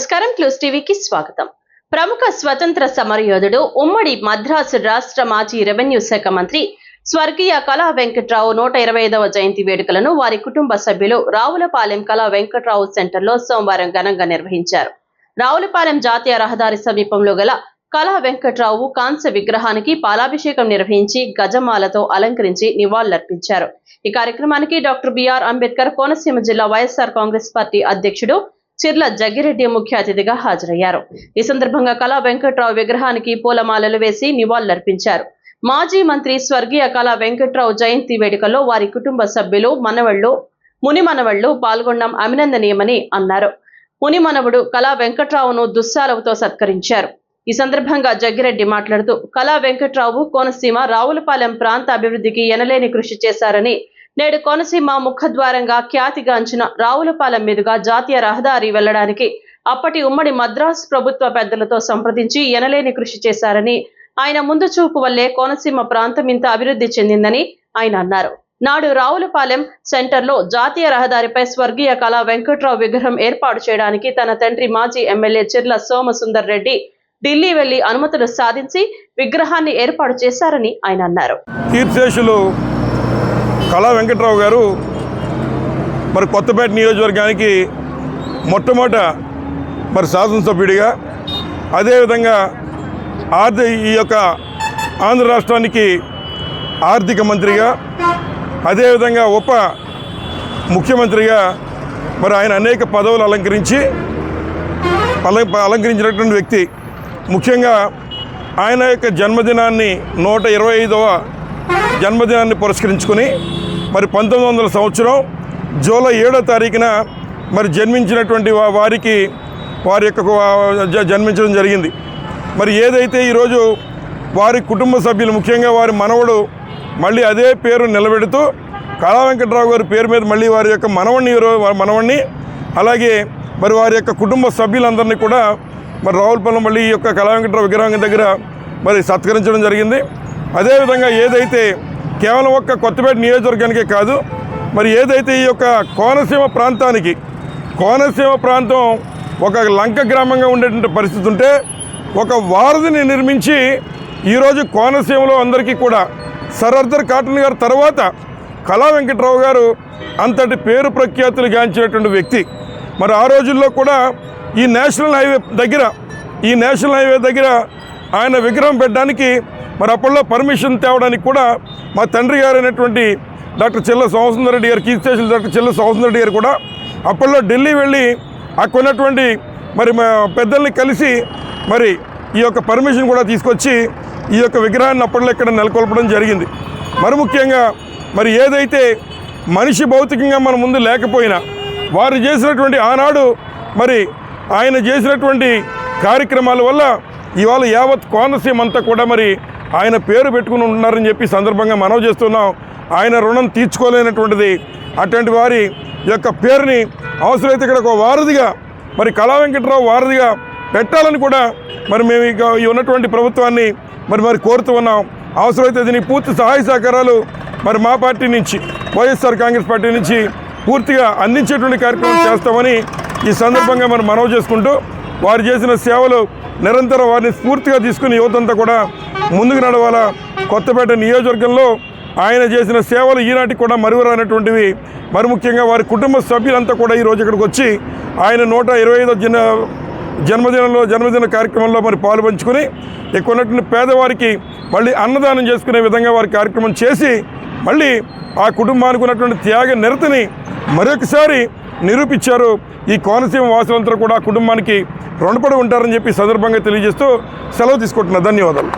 నమస్కారం క్లూస్ టీవీకి స్వాగతం. ప్రముఖ స్వతంత్ర సమరయోధుడు ఉమ్మడి మద్రాసు రాష్ట్ర మాజీ రెవెన్యూ శాఖ మంత్రి స్వర్గీయ కళా వెంకట్రావు నూట ఇరవై ఐదవ జయంతి వేడుకలను వారి కుటుంబ సభ్యులు రావులపాలెం కళా వెంకట్రావు సెంటర్లో సోమవారం ఘనంగా నిర్వహించారు. రావులపాలెం జాతీయ రహదారి సమీపంలో గల కళా వెంకట్రావు కాంస్య విగ్రహానికి పాలాభిషేకం నిర్వహించి గజమాలతో అలంకరించి నివాళులర్పించారు. ఈ కార్యక్రమానికి డాక్టర్ బిఆర్ అంబేద్కర్ కోనసీమ జిల్లా వైఎస్ఆర్ కాంగ్రెస్ పార్టీ అధ్యక్షుడు చిర్ల జగ్గిరెడ్డి ముఖ్య అతిథిగా హాజరయ్యారు. ఈ సందర్భంగా కళా వెంకట్రావు విగ్రహానికి పూలమాలలు వేసి నివాళులర్పించారు. మాజీ మంత్రి స్వర్గీయ కళా వెంకట్రావు జయంతి వేడుకల్లో వారి కుటుంబ సభ్యులు మనవళ్ళు ముని మనవళ్ళు పాల్గొనడం అభినందనీయమని అన్నారు. మునిమనవుడు కళా వెంకట్రావును దుస్సాలవుతో సత్కరించారు. ఈ సందర్భంగా జగ్గిరెడ్డి మాట్లాడుతూ కళా వెంకట్రావు కోనసీమ రావులపాలెం ప్రాంత అభివృద్ధికి ఎనలేని కృషి చేశారని నేడు కోనసీమ ముఖద్వారంగా ఖ్యాతిగాంచిన రావులపాలెం మీదుగా జాతీయ రహదారి వెళ్ళడానికి అప్పటి ఉమ్మడి మద్రాసు ప్రభుత్వ పెద్దలతో సంప్రదించి ఎనలేని కృషి చేశారని ఆయన ముందు చూపు వల్లే కోనసీమ ప్రాంతం ఇంత అభివృద్ధి చెందిందని ఆయన అన్నారు. నాడు రావులపాలెం సెంటర్లో జాతీయ రహదారిపై స్వర్గీయ కళా వెంకట్రావు విగ్రహం ఏర్పాటు చేయడానికి తన తండ్రి మాజీ ఎమ్మెల్యే చిర్ల సోమసుందర్ రెడ్డి ఢిల్లీ వెళ్ళి అనుమతులు సాధించి విగ్రహాన్ని ఏర్పాటు చేశారని ఆయన అన్నారు. కళా వెంకట్రావు గారు మరి కొత్తపేట నియోజకవర్గానికి మొట్టమొదట మరి శాసనసభ్యుడిగా అదేవిధంగా ఆర్థిక ఈ యొక్క ఆంధ్ర రాష్ట్రానికి ఆర్థిక మంత్రిగా అదేవిధంగా ఉప ముఖ్యమంత్రిగా మరి ఆయన అనేక పదవులు అలంకరించి అలం అలంకరించినటువంటి వ్యక్తి. ముఖ్యంగా ఆయన యొక్క జన్మదినాన్ని నూట ఇరవై ఐదవ జన్మదినాన్ని పురస్కరించుకొని మరి పంతొమ్మిది వందల సంవత్సరం జూలై ఏడో తారీఖున మరి జన్మించినటువంటి వారికి వారి యొక్క జన్మించడం జరిగింది. మరి ఏదైతే ఈరోజు వారి కుటుంబ సభ్యులు ముఖ్యంగా వారి మనవడు మళ్ళీ అదే పేరు నిలబెడుతూ కళా వెంకట్రావు గారి పేరు మీద మళ్ళీ వారి యొక్క మనవణ్ణి వారి మనవణ్ణి అలాగే మరి వారి యొక్క కుటుంబ సభ్యులందరినీ కూడా మరి రావులపల్లి మళ్ళీ ఈ యొక్క కళా వెంకట్రావు విగ్రహం దగ్గర మరి సత్కరించడం జరిగింది. అదేవిధంగా ఏదైతే కేవలం ఒక్క కొత్తపేట నియోజకవర్గానికే కాదు మరి ఏదైతే ఈ యొక్క కోనసీమ ప్రాంతానికి కోనసీమ ప్రాంతం ఒక లంక గ్రామంగా ఉండేటువంటి పరిస్థితి ఉంటే ఒక వారధిని నిర్మించి ఈరోజు కోనసీమలో అందరికీ కూడా సరర్దర్ కాటన్ గారు తర్వాత కళా వెంకట్రావు గారు అంతటి పేరు ప్రఖ్యాతులు గాంచినటువంటి వ్యక్తి. మరి ఆ రోజుల్లో కూడా ఈ నేషనల్ హైవే దగ్గర ఈ నేషనల్ హైవే దగ్గర ఆయన విగ్రహం పెట్టడానికి మరి అప్పట్లో పర్మిషన్ తేవడానికి కూడా మా తండ్రి గారు అయినటువంటి డాక్టర్ చెల్ల సోమసుందర్ రెడ్డి గారు కీర్తి స్టేషన్ డాక్టర్ చెల్ల సోమసుందర్ రెడ్డి గారు కూడా అప్పట్లో ఢిల్లీ వెళ్ళి అక్కడ మరి మా పెద్దల్ని కలిసి మరి ఈ యొక్క పర్మిషన్ కూడా తీసుకొచ్చి ఈ యొక్క విగ్రహాన్ని అప్పట్లో ఇక్కడ నెలకొల్పడం జరిగింది. మరి ముఖ్యంగా మరి ఏదైతే మనిషి భౌతికంగా మన ముందు లేకపోయినా వారు చేసినటువంటి ఆనాడు మరి ఆయన చేసినటువంటి కార్యక్రమాల వల్ల ఇవాళ యావత్ కోనసీమ అంతా కూడా మరి ఆయన పేరు పెట్టుకుని ఉంటున్నారని చెప్పి సందర్భంగా మనవి చేస్తున్నాం. ఆయన రుణం తీర్చుకోలేనటువంటిది. అటువంటి వారి యొక్క పేరుని అవసరమైతే ఇక్కడ ఒక వారధిగా మరి కళా వెంకట్రావు వారధిగా పెట్టాలని కూడా మరి మేము ఇక ఉన్నటువంటి ప్రభుత్వాన్ని మరి మరి కోరుతూ ఉన్నాం. అవసరమైతే దీనికి పూర్తి సహాయ సహకారాలు మరి మా పార్టీ నుంచి వైఎస్ఆర్ కాంగ్రెస్ పార్టీ నుంచి పూర్తిగా అందించేటువంటి కార్యక్రమం చేస్తామని ఈ సందర్భంగా మనం మనవి చేసుకుంటూ వారు చేసిన సేవలు నిరంతరం వారిని స్ఫూర్తిగా తీసుకుని యువతంతా కూడా ముందుకు నడవాలా. కొత్తపేట నియోజకవర్గంలో ఆయన చేసిన సేవలు ఈనాటికి కూడా మరువరానటువంటివి. మరి ముఖ్యంగా వారి కుటుంబ సభ్యులంతా కూడా ఈరోజు ఇక్కడికి వచ్చి ఆయన నూట ఇరవై ఐదో జన జన్మదినంలో జన్మదిన కార్యక్రమంలో మరి పాలు పంచుకొని ఇక్కడ ఉన్నటువంటి పేదవారికి మళ్ళీ అన్నదానం చేసుకునే విధంగా వారి కార్యక్రమం చేసి మళ్ళీ ఆ కుటుంబానికి ఉన్నటువంటి త్యాగ నిరతిని మరొకసారి నిరూపించారు. ఈ కోనసీమ వాసులంతా కూడా ఆ కుటుంబానికి రుణపడి ఉంటారని చెప్పి సందర్భంగా తెలియజేస్తూ సెలవు తీసుకుంటున్నా. ధన్యవాదాలు.